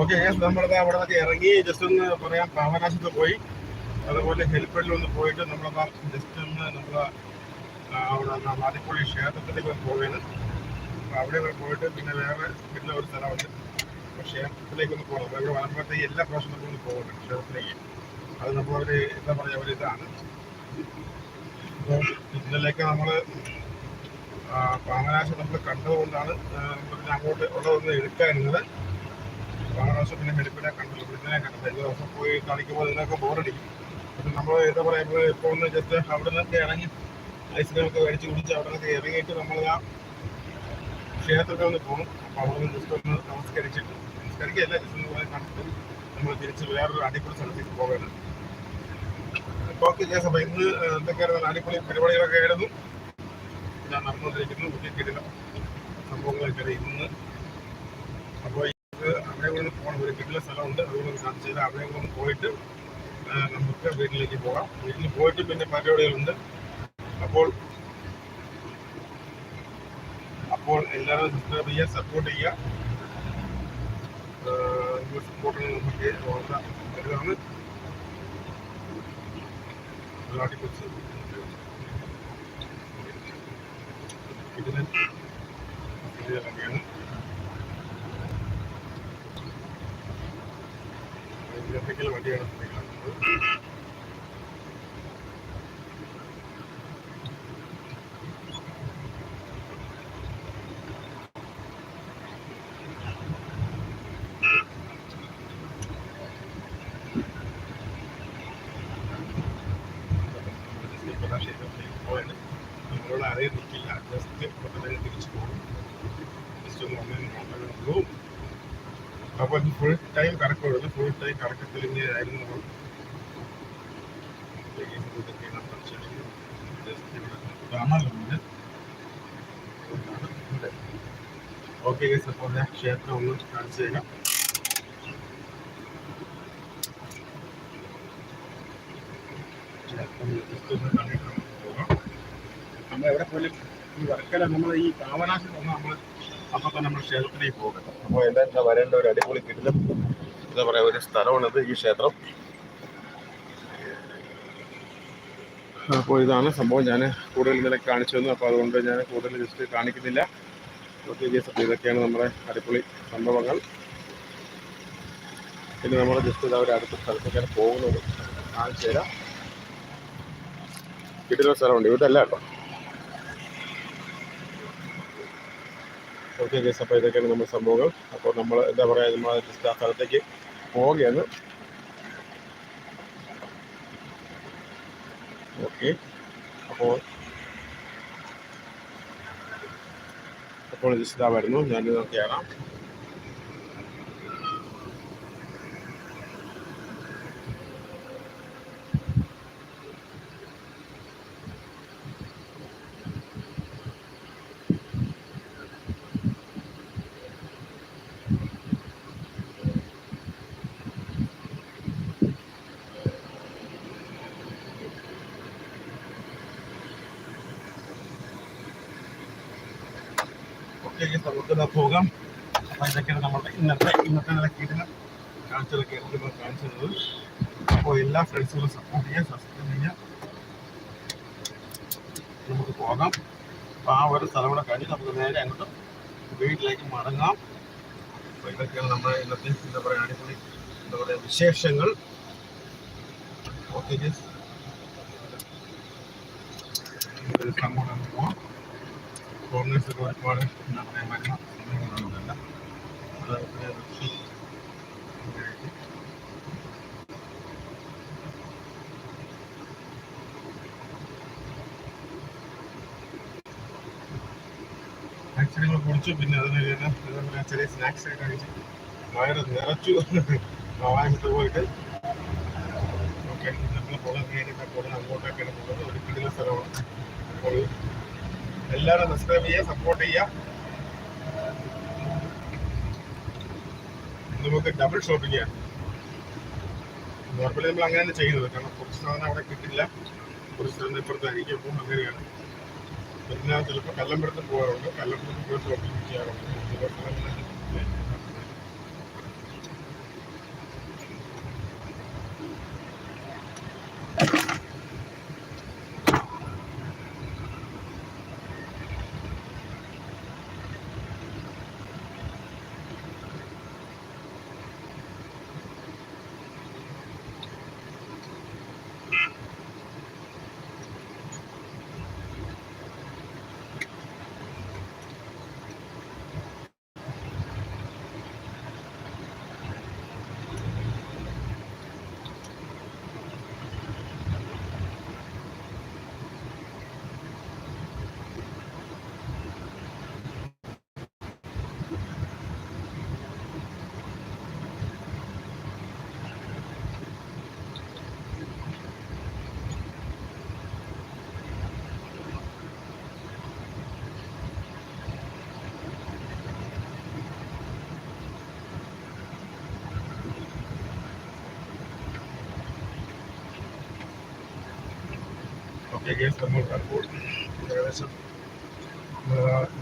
Okay നമ്മളത് അവിടെ നിന്നൊക്കെ ഇറങ്ങി ജസ്റ്റ് ഒന്ന് പറയാം. പാവനാശത്ത് പോയി. അതുപോലെ ഹെൽപ്പഡിൽ ഒന്ന് പോയിട്ട് നമ്മളത് ജസ്റ്റ് ഒന്ന് നമ്മൾ അവിടെ മാതിപ്പള്ളി ക്ഷേത്രത്തിലേക്ക് പോവുകയാണ് അപ്പോൾ അവിടെ പോയിട്ട് പിന്നെ വേറെ പിന്നെ ഒരു സ്ഥലമുണ്ട്. അപ്പോൾ ക്ഷേത്രത്തിലേക്ക് ഒന്ന് പോകണം ഇവിടെ വനപ്പുറത്തെ എല്ലാ പ്രാവശ്യത്തിലും ഒന്ന് പോകുന്നുണ്ട് ക്ഷേത്രത്തിലേക്ക്. അത് നമ്മളൊരു എന്താ പറയുക ഒരു ഇതാണ്. അപ്പോൾ ഇന്നലേക്ക് നമ്മൾ പാവനാശം നമ്മൾ കണ്ടതുകൊണ്ടാണ് അങ്ങോട്ട് ഉള്ളതൊന്ന് എടുക്കാനുള്ളത് പ്രാവശ്യം പിന്നെ വെളുപ്പിനെ കണ്ടല്ലോ വെളുപ്പിനെ കണ്ടത് എല്ലാ ദിവസം പോയി കളിക്കുമ്പോൾ ഇതിനൊക്കെ ബോറടിക്കും. അപ്പം നമ്മൾ എന്താ പറയുക ഇപ്പോൾ ഒന്ന് ജസ്റ്റ് അവിടെ നിന്നൊക്കെ ഇറങ്ങി ഐസ്ക്രീം ഒക്കെ കഴിച്ചു കുടിച്ച് അവിടെ നിന്നൊക്കെ ഇറങ്ങിയിട്ട് നമ്മൾ ആ ക്ഷേത്രത്തിൽ ഒന്ന് പോകും അപ്പോൾ അവിടെ നിന്ന് ജസ്റ്റ് ഒന്ന് നമസ്കരിച്ചിട്ട്. നമസ്കരിക്കുകയല്ല ജസ്റ്റ് ഒന്ന് പോയി കണ്ടിട്ട് നമ്മൾ തിരിച്ച് വേറൊരു അടിപൊളി സ്ഥലത്തേക്ക് പോകണം. ഓക്കെ ജേസ് അപ്പോൾ ഇന്ന് എന്തൊക്കെയായിരുന്നു അടിപൊളി പരിപാടികളൊക്കെ ആയിരുന്നു. ഞാൻ നടന്നുകൊണ്ടിരിക്കുന്നു. കുട്ടിക്കിടുന്ന സംഭവങ്ങളൊക്കെ ഇന്ന് അപ്പോൾ അവിടെ പോകണം. ഒരു കിട്ടുന്ന സ്ഥലമുണ്ട്. അതുകൊണ്ട് കാണിച്ചു തരാം അവിടെ ഒന്ന് പോയിട്ട് നമുക്ക് വീട്ടിലേക്ക് പോകാം. വീട്ടിൽ പോയിട്ട് പിന്നെ പരിപാടികളുണ്ട്. അപ്പോൾ അപ്പോൾ എല്ലാവരും സബ്സ്ക്രൈബ് ചെയ്യുക സപ്പോർട്ട് ചെയ്യുക. സപ്പോർട്ട് നമുക്ക് ഓർമ്മ അടിപൊളിച്ച് ഇതിന് ഇതിലൊക്കെയാണ് ഇലക്ട്രിക്കൽ വണ്ടിയാണ് അറിയാൻ നിൽക്കില്ല ജസ്റ്റ് പോകും just full time full time കറക്കത്തിൽ ഇങ്ങനെയായിരുന്നു നമ്മൾ ഓക്കെ അപ്പോൾ ഞാൻ ക്ഷേത്രം ഒന്ന് കാണിച്ചു തരാം. നമ്മൾ എവിടെ പോലും ഈ വർക്കല നമ്മൾ ഈ പാവനാശം നമ്മൾ അപ്പൊ നമ്മൾ ക്ഷേത്രത്തിലേക്ക് പോകണം അപ്പോൾ എന്താ വരേണ്ട ഒരു അടിപൊളി കിടിലം എന്താ പറയാ ഒരു സ്ഥലമാണിത് ഈ ക്ഷേത്രം. അപ്പോൾ ഇതാണ് സംഭവം. ഞാൻ കൂടുതൽ ഇന്നലെ കാണിച്ചു തന്നു. അപ്പോൾ അതുകൊണ്ട് ഞാൻ കൂടുതൽ ജസ്റ്റ് കാണിക്കുന്നില്ല. ജസ്റ്റ് അപ്പോൾ ഇതൊക്കെയാണ് നമ്മുടെ അടിപൊളി സംഭവങ്ങൾ. പിന്നെ നമ്മൾ ജസ്റ്റ് ഇത് അവരുടെ അടുത്ത സ്ഥലത്തേക്കാണ് പോകുന്നത്. കാണിച്ചു തരാം. കിട്ടുന്ന സ്ഥലമുണ്ട്. ഇവിടെ അല്ല കേട്ടോ. ഓക്കെ ഗേസ് അപ്പോൾ ഇതൊക്കെയാണ് നമ്മുടെ സംഭവങ്ങൾ. അപ്പോൾ നമ്മൾ എന്താ പറയുക നമ്മൾ ജസ്റ്റ് ആ സ്ഥലത്തേക്ക് പോവുകയാണ്. ഓക്കെ. അപ്പോൾ അപ്പോൾ ഇതാ വരുന്നു. ഞാനിത് കയറാം ഓക്കെ നമുക്ക് പോകാം. അപ്പം ഇതൊക്കെയാണ് നമ്മുടെ ഇന്നത്തെ ഇന്നത്തെ നിലക്കിയിട്ട് കാണിച്ചതൊക്കെ നമ്മൾ തന്നത്. അപ്പോൾ എല്ലാ ഫ്രണ്ട്സുകളും സപ്പോർട്ട് ചെയ്യുക സബ്സ്ക്രൈബ് ചെയ്യുക. നമുക്ക് പോകാം. അപ്പോൾ ആ ഒരു സ്ഥലം കൂടെ കഴിഞ്ഞ് നമുക്ക് നേരെ അങ്ങോട്ട് വീട്ടിലേക്ക് മടങ്ങാം. അപ്പോൾ ഇതൊക്കെയാണ് നമ്മുടെ ഇന്നത്തെ എന്താ പറയുക അടിപൊളി എന്താ പറയുക വിശേഷങ്ങൾ. ഓക്കെ സംഭവം പോവാം. ഫോറിനേഴ്സ് ഒക്കെ ഒരുപാട് എന്താ പറയുക സമയങ്ങളുണ്ടല്ല അതൊക്കെ വെച്ച് ഇങ്ങനെയായിട്ട് ആക്ച്വലി കുടിച്ചു. പിന്നെ അതിന് എന്താ ചെറിയ സ്നാക്സ് ഒക്കെ കഴിച്ച് വയറ് നിറച്ചു. വാങ്ങിട്ട് പോയിട്ട് ഓക്കെ നമ്മൾ പോകാൻ കഴിഞ്ഞിട്ട് പോകുന്നത് അങ്ങോട്ടൊക്കെയാണ് ഒരു കിടില സ്ഥലമാണ്. അപ്പോൾ എല്ലാവരും സബ്സ്ക്രൈബ് ചെയ്യുക സപ്പോർട്ട് ചെയ്യുക. നമുക്ക് ഡബിൾ ഷോപ്പിംഗ് ചെയ്യാം. നോർമലി നമ്മൾ അങ്ങനെയാണ് ചെയ്യുന്നത്. കാരണം കുറച്ച് സാധനം അവിടെ കിട്ടില്ല. കുറച്ച് സാധനം ഇപ്പുറത്തായിരിക്കും. അപ്പം അങ്ങനെയാണ്. പിന്നെ ചിലപ്പോൾ കല്ലമ്പലത്ത് പോകാറുണ്ട്. കല്ലമ്പലത്ത് പോയി ഷോപ്പിംഗ് ചെയ്യാറുണ്ട്. കേസ് നമ്മൾ കൺകൂൾ ഏകദേശം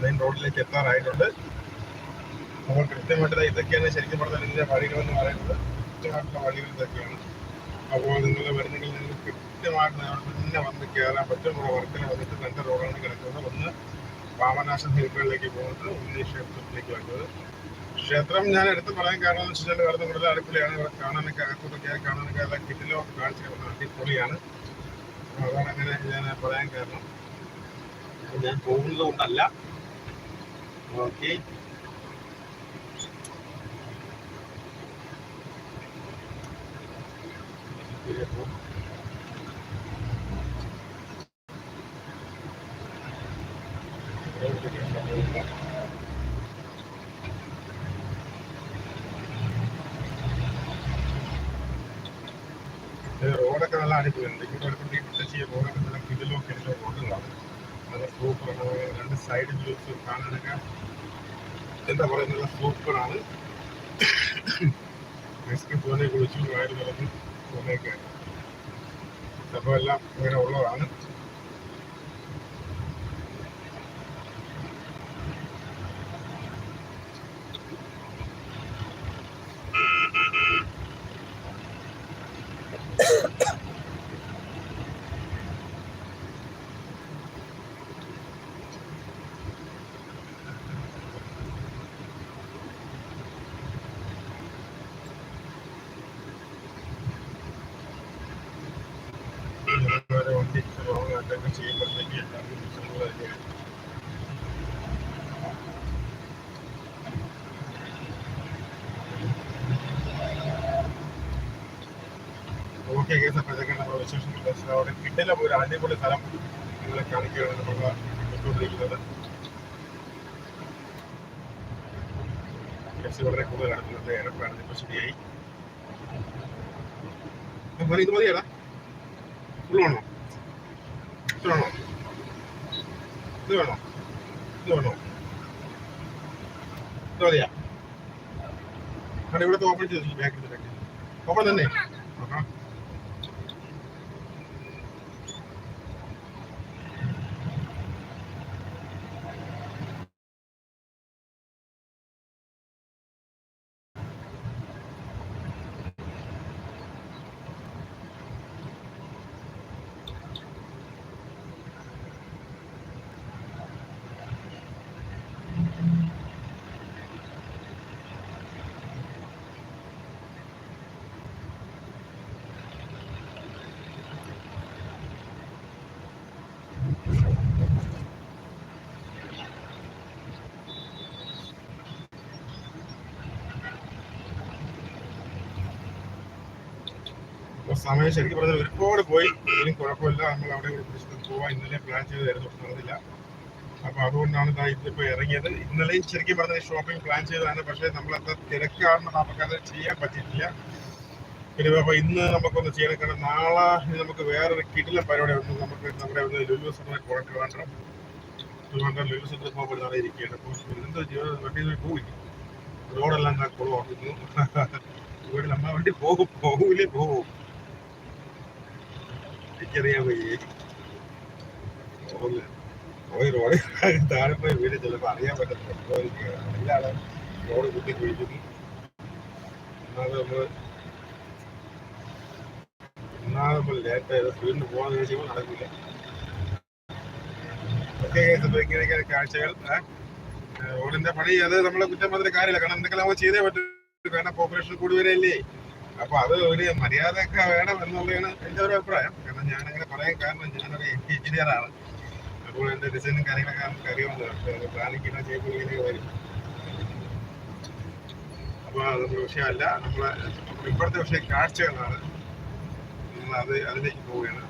മെയിൻ റോഡിലേക്ക് എത്താറായിട്ടുണ്ട്. അപ്പോൾ കൃത്യമായിട്ട് ഇതൊക്കെയാണ് ശരിക്കും പറഞ്ഞാൽ ഇതിന്റെ വഴികളെന്ന് പറയുന്നത്. കൃത്യമായിട്ടുള്ള വഴികൾ ഇതൊക്കെയാണ്. അപ്പോൾ നിങ്ങൾ വരുന്നെങ്കിൽ നിങ്ങൾക്ക് കൃത്യമായിട്ട് അവിടെ തന്നെ വന്ന് കയറാൻ പറ്റും. ഇവിടെ വർക്കിൽ വന്നിട്ട് രണ്ട് റോഡാണ് കിടക്കുന്നത്. ഒന്ന് വാമനാശം ഹിൽകളിലേക്ക് പോകുന്നത് ഒന്ന് ക്ഷേത്രത്തിലേക്ക് വരുന്നത്. ക്ഷേത്രം ഞാൻ എടുത്ത് പറയാൻ കാരണം എന്ന് വെച്ചാൽ വേറെ കൂടുതൽ അടുപ്പിലാണ്. ഇവിടെ കാണാനൊക്കെ അകത്തൊക്കെ കാണാനൊക്കെ എല്ലാ കിറ്റിലോ കാണിച്ചു അടിപൊളിയാണ്. അതാണ് അങ്ങനെ ഞാൻ പറയാൻ കാരണം. ഞാൻ പോകുന്നത് കൊണ്ടല്ല ഓക്കെ റോഡൊക്കെ നല്ല അനുഭവമുണ്ട് ഇവിടെ ഒരുപാട് പ്രത്യേകിച്ച് ഈ റോഡൊക്കെ നല്ല കിടിലോ ഉള്ള റോഡുകളാണ് നല്ല സൂപ്പറാണ് രണ്ട് സൈഡ് വ്യൂസ് കാണാനൊക്കെ എന്താ പറയുക നല്ല സൂപ്പറാണ് ഐസ്ക്രീം പോലെ കുളിച്ചു വയറ് നിറഞ്ഞു പോലെയൊക്കെ അപ്പോൾ എല്ലാം ഇങ്ങനെ ഉള്ളതാണ് ഇതുവരെ വണ്ടി റോങ് അറ്റൊക്കെ ചെയ്യുമ്പോഴത്തേക്ക് എല്ലാവർക്കും പ്രശ്നങ്ങളായിരിക്കും ഓക്കെ കേസ് അപ്പോഴത്തേക്ക് നമ്മൾ വിശേഷം അവിടെ കിട്ടില്ല ഒരു അടിപൊളി സ്ഥലം നിങ്ങളെ കാണിക്കുകയാണ് നമ്മൾ വിട്ടുകൊണ്ടിരിക്കുന്നത് കേസ് വളരെ കൂടുതൽ നടക്കുന്നുണ്ട് എയർപോർട്ടാണ് ഇപ്പോൾ ശരിയായി അപ്പോൾ ഇത് മതിയടാ ഫുള്ളാണോ ഇത് വേണോ? ഇത് വേണോ? ഇത് വേണോ? ഇത് ഇവിടുത്തെ ഓപ്പൺ ചെയ്തു ബാക്കിൽ ഓപ്പൺ തന്നെ. സമയം ശരിക്കും പറഞ്ഞാൽ ഒരുപാട് പോയി. എങ്കിലും കുഴപ്പമില്ല. നമ്മൾ അവിടെ ഒരു പ്രശ്നം പോവാൻ ഇന്നലെ പ്ലാൻ ചെയ്തായിരുന്നു. നടന്നില്ല. അപ്പൊ അതുകൊണ്ടാണ് ഇതാ ഇതിപ്പോ ഇറങ്ങിയത്. ഇന്നലെയും ശരിക്കും പറഞ്ഞാൽ ഷോപ്പിംഗ് പ്ലാൻ ചെയ്തതാണ്. പക്ഷേ നമ്മൾ അത്ര തിരക്കാണെന്ന് നമുക്കത് ചെയ്യാൻ പറ്റിയിട്ടില്ല. പിന്നെ അപ്പൊ ഇന്ന് നമുക്കൊന്ന് ചെയ്യണം. കാരണം നാളെ നമുക്ക് വേറൊരു കിടില പരിപാടി ഉണ്ട് നമുക്ക് നമ്മുടെ ഒന്ന് ലുലു കുറച്ച് വേണ്ട ട്രിവാൻഡ്രം ലുലു സെന്ററിൽ നാളെ ഇരിക്കുകയാണ്. അപ്പോൾ എന്ത് ജീവിതം വണ്ടി പോയി. റോഡെല്ലാം കുളമാക്കുന്നു ഇവിടെ നമ്മളെ വണ്ടി പോകും. പോകൂലേ പോകും എനിക്കറിയാൻ വയ്യേ. പോയി റോഡിൽ താഴെ പോയി വീട് ചിലപ്പോൾ അറിയാൻ പറ്റത്തില്ല. എല്ലാവരും റോഡ് കുത്തി കുഴിക്കുന്നു. നമ്മൾ ഒന്നാമത് നമ്മൾ ലേറ്റ് ആയത് സ്പീഡിന് പോകാൻ കഴിയുമ്പോൾ നടക്കില്ല. ഇങ്ങനെയൊക്കെ കാഴ്ചകൾ റോഡിന്റെ പണി അത് നമ്മളെ കുറ്റം മാത്രമേ കാര്യമില്ല കാരണം എന്തെങ്കിലും നമുക്ക് ചെയ്തേ പറ്റും. കാരണം പോപ്പുലേഷൻ കൂടി വരെയല്ലേ അപ്പൊ അത് ഒരു മര്യാദയൊക്കെ വേണം എന്നുള്ളതാണ് എന്റെ ഒരു അഭിപ്രായം. കാരണം ഞാൻ അങ്ങനെ പറയാൻ കാരണം ഞാനൊരു എഞ്ചിനീയർ ആണ്. അപ്പോൾ എന്റെ ഡിസൈനും കാര്യങ്ങളൊക്കെ നമുക്ക് അറിയാവുന്നതാണ്. പ്ലാനിക്കുന്ന ഇങ്ങനെയൊക്കെ വരും. അപ്പൊ അത് വിഷയമല്ല. നമ്മളെ ഇപ്പോഴത്തെ വിഷയം കാഴ്ചകളാണ്. നമ്മൾ അത് അതിലേക്ക് പോവുകയാണ്.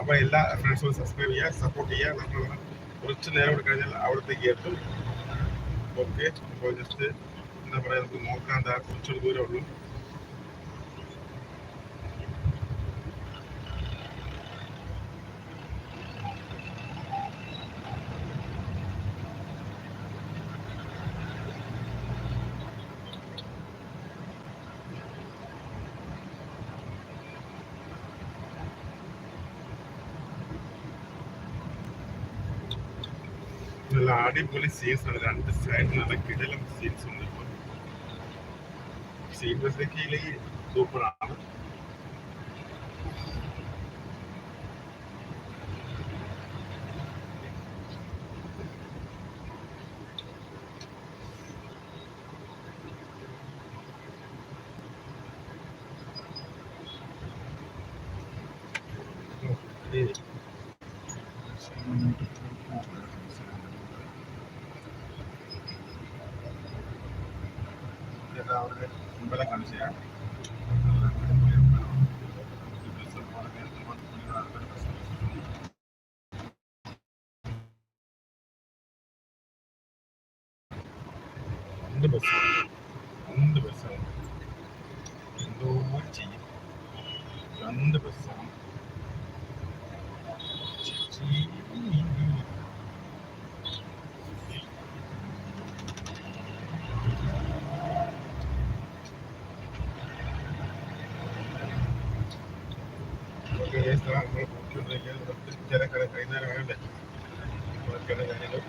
അപ്പൊ എല്ലാ ഫ്രണ്ട്സും സബ്സ്ക്രൈബ് ചെയ്യുക സപ്പോർട്ട് ചെയ്യുക. നമ്മൾ കുറച്ച് നേരം കൂടി കഴിഞ്ഞാൽ അവിടത്തേക്ക് എത്തും ഓക്കെ. അപ്പോൾ ജസ്റ്റ് എന്താ പറയാ നമുക്ക് നോക്കാൻ കുറച്ചൊരു ദൂരമേ അടിപൊളി സീൻസ് ആണ് രണ്ട് സൈഡിൽ നല്ല കിടലും സീൻസ് ഉണ്ട് സൂപ്പറാണ് അവരുടെ അമ്പലം കാണിച്ചു തരാം. അടിപൊളി അമ്പലമാണ്. ഈ ബസ് പോലെ ഒരുപാട് പുള്ളികൾ ആൾക്കാർ ബസ് രണ്ട് ബസ്സാണ് രണ്ട് ബസ്സാണ് എന്തോ ചെയ്യും രണ്ട് ബസ്സാണ് ഓക്കെ നമ്മൾ പോയിക്കൊണ്ടിരിക്കുക ജനക്കട വൈകുന്നേരം വേണ്ടേ ബാക്കിയുള്ള കാര്യങ്ങൾ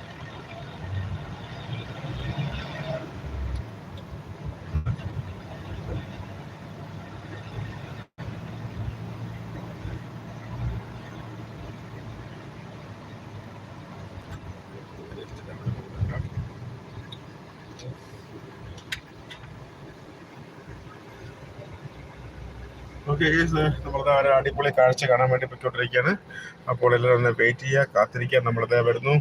ഓക്കെ നമ്മളത് ഒരു അടിപൊളി കാഴ്ച കാണാൻ വേണ്ടി പൊയ്ക്കൊണ്ടിരിക്കുകയാണ്. അപ്പോൾ എല്ലാവരും ഒന്ന് വെയിറ്റ് ചെയ്യുക കാത്തിരിക്കുക. നമ്മളത് വരുന്നു.